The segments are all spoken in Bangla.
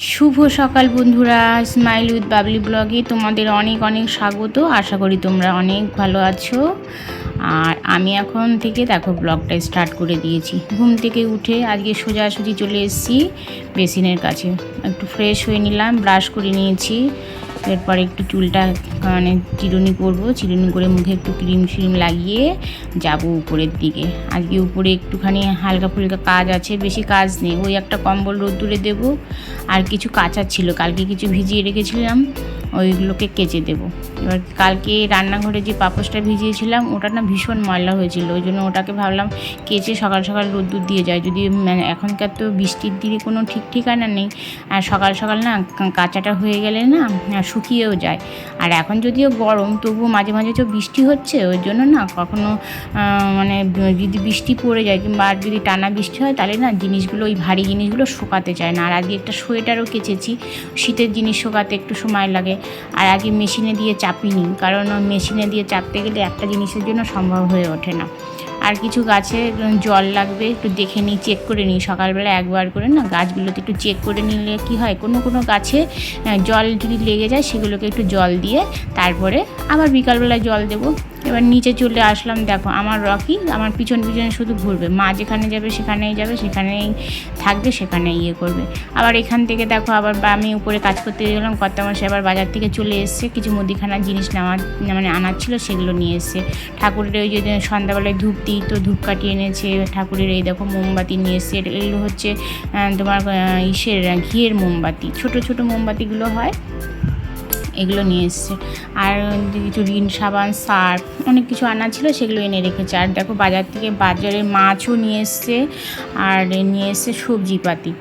শুভ সকাল বন্ধুরা, স্মাইল উইথ বাবলি ব্লগে তোমাদের অনেক অনেক স্বাগত। আশা করি তোমরা অনেক ভালো আছো। আর আমি এখন থেকে দেখো ব্লগটা স্টার্ট করে দিয়েছি। ঘুম থেকে উঠে আজকে সোজাসুজি চলে এসেছি বেসিনের কাছে। একটু ফ্রেশ হয়ে নিলাম ব্রাশ করে নিয়েছি। এরপর একটু চুলটা মানে চিরুনি করব, চিরুনি করে মুখে একটু ক্রিম শ্রিম লাগিয়ে যাব উপরের দিকে। আজকে উপরে একটুখানি হালকা ফুলকা কাজ আছে, বেশি কাজ নেই। ওই একটা কম্বল রোদ্দুরে দেবো, আর কিছু কাঁচা ছিল, কালকে কিছু ভিজিয়ে রেখেছিলাম, ওইগুলোকে কেচে দেবো। এবার কালকে রান্নাঘরে যে পাপোসটা ভিজিয়েছিলাম, ওটা না ভীষণ ময়লা হয়েছিল। ওই জন্য ওটাকে ভাবলাম কেচে সকাল সকাল রোদ্দুর দিয়ে যায় যদি মানে এখনকার তো বৃষ্টির দিনে কোনো ঠিক ঠিকানা নেই। আর সকাল সকাল না কাঁচাটা হয়ে গেলে না শুকিয়েও যায়। আর এখন যদিও গরম, তবুও মাঝে মাঝে তো বৃষ্টি হচ্ছে। ওই জন্য না কখনো মানে যদি বৃষ্টি পড়ে যায় কিংবা আর যদি টানা বৃষ্টি হয়, তাহলে না জিনিসগুলো, ওই ভারী জিনিসগুলো শুকাতে চায় না। আর আজকে একটা সোয়েটারও কেচেছি। শীতের জিনিস শুকাতে একটু সময় লাগে। আর আগে মেশিনে দিয়ে চাপিনি। কারণ মেশিনে দিয়ে চাপতে গেলে একটা জিনিসের জন্য সম্ভব হয়ে ওঠে না। আর কিছু গাছে জল লাগবে, একটু দেখে নিই চেক করে নিই। সকালবেলা একবার করে না গাছগুলোতে একটু চেক করে নিলে কি হয়, কোনো কোনো গাছে জল যদি লেগে যায় সেগুলোকে একটু জল দিয়ে তারপরে আবার বিকালবেলায় জল দেবো। এবার নিচে চলে আসলাম, দেখো আমার রকি, আমার পিছন পিছনে শুধু ঘুরবে। মা যেখানে যাবে সেখানেই যাবে, সেখানেই থাকবে সেখানে ইয়ে করবে। আবার এখান থেকে দেখো আবার আমি উপরে কাজ করতে গেলাম, কর্তামশাই আবার বাজার থেকে চলে এসছে, কিছু মুদিখানার জিনিস নেওয়ার মানে আনার ছিল, সেগুলো নিয়ে এসছে। ঠাকুরের ওই যে সন্ধ্যাবেলায় ধূপ দিই তো ধূপ কাটিয়ে এনেছে, ঠাকুরের এই দেখো মোমবাতি নিয়ে এসছে। এগুলো হচ্ছে তোমার ইসের ঘিয়ের মোমবাতি। ছোট ছোট মোমবাতিগুলো হয়। এগুলো নিয়ে এসছে। আর কিছু রিন, সাবান সার্ফ অনেক কিছু আনা ছিল, সেগুলো এনে রেখেছে। আর দেখো বাজার থেকে বাজারে মাছও নিয়ে এসছে, আর নিয়ে এসছে সবজিপাতি।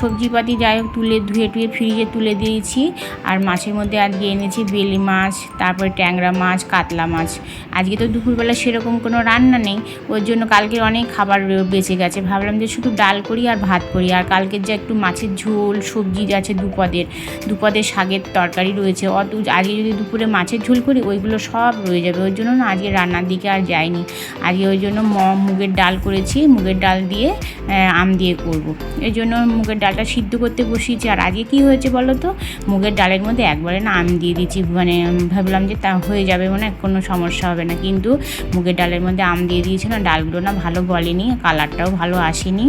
সবজিপাতি যাই হোক তুলে ধুয়ে টুয়ে ফ্রিজে তুলে দিয়েছি। আর মাছের মধ্যে আজকে এনেছি বেলি মাছ, তারপরে ট্যাংরা মাছ, কাতলা মাছ। আজকে তো দুপুরবেলা সেরকম কোনো রান্না নেই, ওর জন্য কালকে অনেক খাবার বেঁচে গেছে। ভাবলাম যে শুধু ডাল করি আর ভাত করি। আর কালকের যে একটু মাছের ঝোল, সবজি আছে দুপদের দুপদের শাকের তরকারি রয়েছে। অত আজকে যদি দুপুরে মাছের ঝোল করি, ওইগুলো সব রয়ে যাবে। ওই জন্য না আজকে রান্নার দিকে আর যাইনি। আজকে ওই জন্য মুগের ডাল করেছি। মুগের ডাল দিয়ে আম দিয়ে করব। এই জন্য মুগের ডালটা সিদ্ধ করতে বসিয়েছি। আর আগে কি হয়েছে বলো তো? মুগের ডালের মধ্যে একবারে না আম দিয়ে দিচ্ছি মানে ভাবলাম যে তা হয়ে যাবে মানে কোনো সমস্যা হবে না। কিন্তু মুগের ডালের মধ্যে আম দিয়ে দিয়েছে না ডালগুলো না ভালো বলেনি কালারটাও ভালো আসেনি।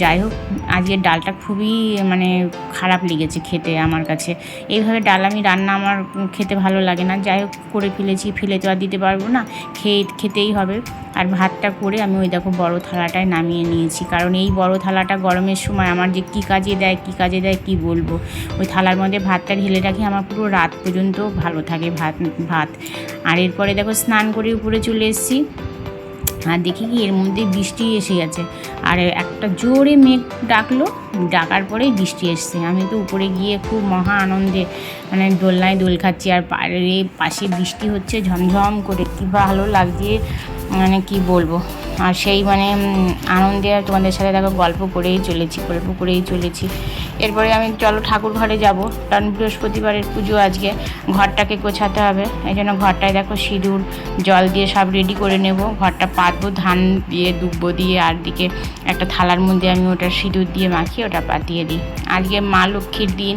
যাই হোক, আজকের ডালটা খুবই মানে খারাপ লেগেছে খেতে আমার কাছে। এইভাবে ডাল আমি রান্না আমার খেতে ভালো লাগে না। যাই হোক, করে ফেলেছি। ফেলে তো আর দিতে পারব না। খেয়ে, খেতেই হবে। আর ভাতটা করে আমি ওই দেখো বড় থালাটায় নামিয়ে নিয়েছি। কারণ এই বড় থালাটা গরমের সময় আমার যে কী কাজে দেয়, কী কাজে দেয়, কী বলব? ওই থালার মধ্যে ভাতটা ঢেলে রাখি, আমার পুরো রাত পর্যন্ত ভালো থাকে ভাত ভাত। আর এরপরে দেখো স্নান করে উপরে চলে এসেছি। আর দেখি কি এর মধ্যে বৃষ্টি এসে গেছে। আর একটা জোরে মেঘ ডাকলো, ডাকার পরেই বৃষ্টি এসছে। আমি তো উপরে গিয়ে খুব মহা আনন্দে মানে দোলনায় দোল খাচ্ছি। আর পাড়ে পাশে বৃষ্টি হচ্ছে, ঝমঝম করে। কী ভালো লাগছে মানে কি বলব? আর সেই মানে আনন্দে আর তোমাদের সাথে দেখো গল্প করেই চলেছি, গল্প করেই চলেছি। এরপরে আমি চলো ঠাকুর ঘরে যাব, কারণ বৃহস্পতিবারের পুজো আজকে। ঘরটাকে গোছাতে হবে, এই জন্য ঘরটায় দেখো সিঁদুর, জল দিয়ে সব রেডি করে নেব। ঘরটা পাতবো, ধান দিয়ে, দুব্বো দিয়ে, আর দিকে একটা থালার মধ্যে আমি ওটা সিঁদুর দিয়ে মাখিয়ে ওটা পাতিয়ে দিই। আজকে মা লক্ষ্মীর দিন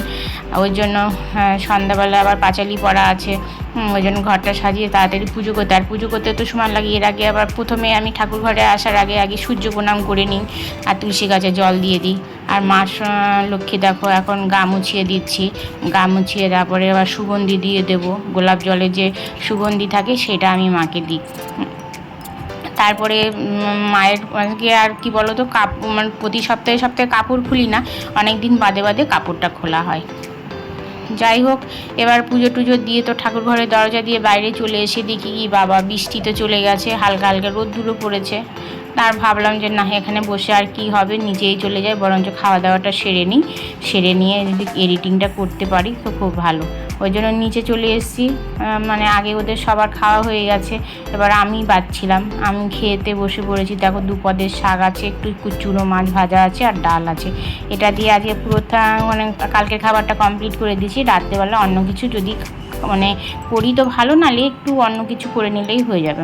ওই জন্য হ্যাঁ, সন্ধ্যাবেলা আবার পাঁচালি পড়া আছে। ওই জন্য ঘরটা সাজিয়ে তাড়াতাড়ি পুজো করতে। আর পুজো করতে তো সময় লাগে এর আগে আবার প্রথমে আমি ঠাকুর ঘরে আসার আগে আগে সূর্য প্রণাম করে নিই আর তুলসী গাছে জল দিয়ে দিই। আর মা লক্ষ্মী দেখো এখন গা মুছিয়ে দিচ্ছি। গা মুছিয়ে তারপরে আবার সুগন্ধি দিয়ে দেবো। গোলাপ জলে যে সুগন্ধি থাকে সেটা আমি মাকে দিই। তারপরে মায়ের আর কি বলো তো কাপ মানে প্রতি সপ্তাহে সপ্তাহে কাপড় খুলি না অনেক দিন বাদে বাদে কাপড়টা খোলা হয়। যাই হোক, এবার পুজো টুজো দিয়ে তো ঠাকুর ঘরের দরজা দিয়ে বাইরে চলে এসে দেখি কি বাবা, বৃষ্টি তো চলে গেছে, হালকা হালকা রোদ্দুরও পড়েছে। তার ভাবলাম যে না, এখানে বসে আর কি হবে? নিচেই চলে যায় বরঞ্চ খাওয়া দাওয়াটা সেরে নিই। সেরে নিয়ে যদি এডিটিংটা করতে পারি, তো খুব ভালো। ওই জন্য নিচে চলে এসেছি। মানে আগে ওদের সবার খাওয়া হয়ে গেছে। এবার আমি বাচ্ছিলাম। আমি খেতে বসে পড়েছি। দেখো দুপদের শাক আছে, একটু কুচুরো মাছ ভাজা আছে আর ডাল আছে। এটা দিয়ে আজকে পুরোটা মানে কালকের খাবারটা কমপ্লিট করে দিয়েছি। রাত্রেবেলা অন্য কিছু যদি মানে করি তো ভালো নালে একটু অন্য কিছু করে নিলেই হয়ে যাবে।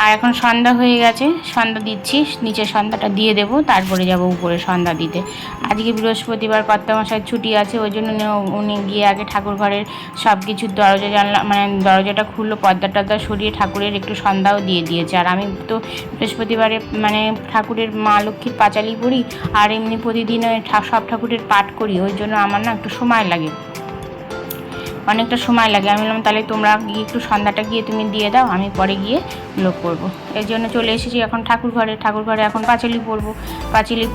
আর এখন সন্ধ্যা হয়ে গেছে, সন্ধ্যা দিচ্ছি, নিচে সন্ধ্যাটা দিয়ে দেবো, তারপরে যাব উপরে সন্ধ্যা দিতে। আজকে বৃহস্পতিবার কর্তামশাই ছুটি আছে, ওই জন্য উনি- গিয়ে আগে ঠাকুর ঘরের সব কিছু দরজা জানলা মানে দরজাটা খুললো, পর্দা টর্দা সরিয়ে ঠাকুরের একটু সন্ধ্যাও দিয়ে দিয়েছে। আর আমি তো বৃহস্পতিবারে মানে ঠাকুরের মা লক্ষ্মীর পাঁচালি পড়ি, আর এমনি প্রতিদিন সব ঠাকুরের পাঠ করি, ওই জন্য আমার না একটু সময় লাগে। অনেকটা সময় লাগে। আমি বললাম তাহলে তোমরা গিয়ে একটু সন্ধ্যাটা গিয়ে তুমি দিয়ে দাও আমি পরে গিয়ে লোক করব। এই জন্য চলে এসেছি এখন ঠাকুর ঘরে। ঠাকুর ঘরে এখন পাঁচালি পরবো। পাঁচালি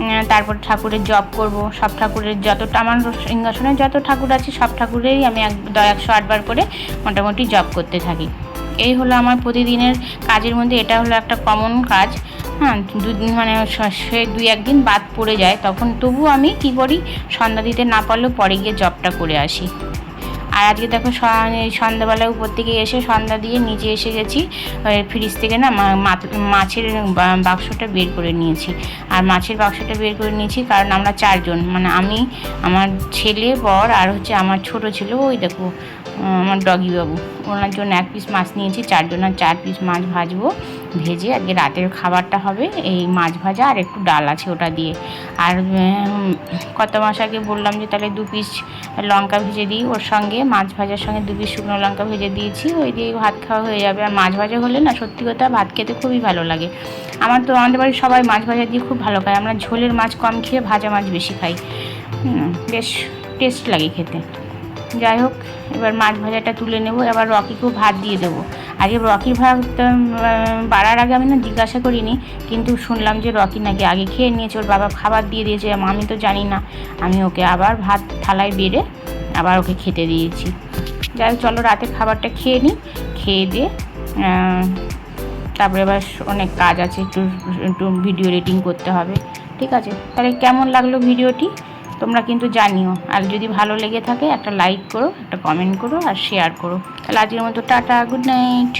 উম, তারপর ঠাকুরের জপ করব। সব ঠাকুরের যতটা আমার সিংহাসনে যত ঠাকুর আছে সব ঠাকুরেরই আমি এক একশো আটবার করে মোটামুটি জপ করতে থাকি। এই হলো আমার প্রতিদিনের কাজের মধ্যে। এটা হলো একটা কমন কাজ। হ্যাঁ দুদিন মানে সে দুই একদিন বাদ পড়ে যায়। তখন তবু আমি কি করি সন্ধ্যা দিতে না পারলেও পরে গিয়ে জবটা করে আসি। আর আজকে দেখো সন্ধ্যাবেলা উপর থেকে এসে সন্ধ্যা দিয়ে নিচে এসে গেছি ফ্রিজ থেকে না মাছের বাক্সটা বের করে নিয়েছি। আর মাছের বাক্সটা বের করে নিয়েছি কারণ আমরা চারজন মানে আমি, আমার ছেলে, বর আর হচ্ছে আমার ছোট ছিল, ওই দেখো আমার ডগি বাবু। ওনার জন্য এক পিস মাছ নিয়েছি চারজনের চার পিস মাছ ভাজবো, ভেজে আজকে রাতের খাবারটা হবে, এই মাছ ভাজা আর একটু ডাল আছে ওটা দিয়ে। আর কত মাস আগে বললাম যে তাহলে দু পিস লঙ্কা ভেজে দিই ওর সঙ্গে, মাছ ভাজার সঙ্গে দু পিস শুকনো লঙ্কা ভেজে দিয়েছি, ওই দিয়ে ভাত খাওয়া হয়ে যাবে। আর মাছ ভাজা হলে না সত্যি কথা ভাত খেতে খুবই ভালো লাগে। আমার তো আমাদের বাড়ির সবাই মাছ ভাজা দিয়ে খুব ভালো খায়, আমরা ঝোলের মাছ কম খেয়ে ভাজা মাছ বেশি খাই। বেশ টেস্ট লাগে খেতে। যাই হোক, এবার মাছ ভাজাটা তুলে নেব, এবার রকিকেও ভাত দিয়ে দেবো। আগে রকির ভাত বাড়ার আগে আমি না জিজ্ঞাসা করিনি, কিন্তু শুনলাম যে রকি নাকি আগে খেয়ে নিয়েছে, ওর বাবা খাবার দিয়ে দিয়েছে, আমি তো জানি না। আমি ওকে আবার ভাত থালায় বেড়ে আবার ওকে খেতে দিয়েছি। যাই হোক, চলো রাতে খাবারটা খেয়ে নিই, খেয়ে দিয়ে তারপরে এবার অনেক কাজ আছে, একটু একটু ভিডিও এডিটিং করতে হবে। ঠিক আছে? তাহলে কেমন লাগল ভিডিওটি তোমরা কিন্তু জানিও। আর যদি ভালো লেগে থাকে, একটা লাইক করো, একটা কমেন্ট করো, আর শেয়ার করো। তাহলে আজকের মতো টাটা গুড নাইট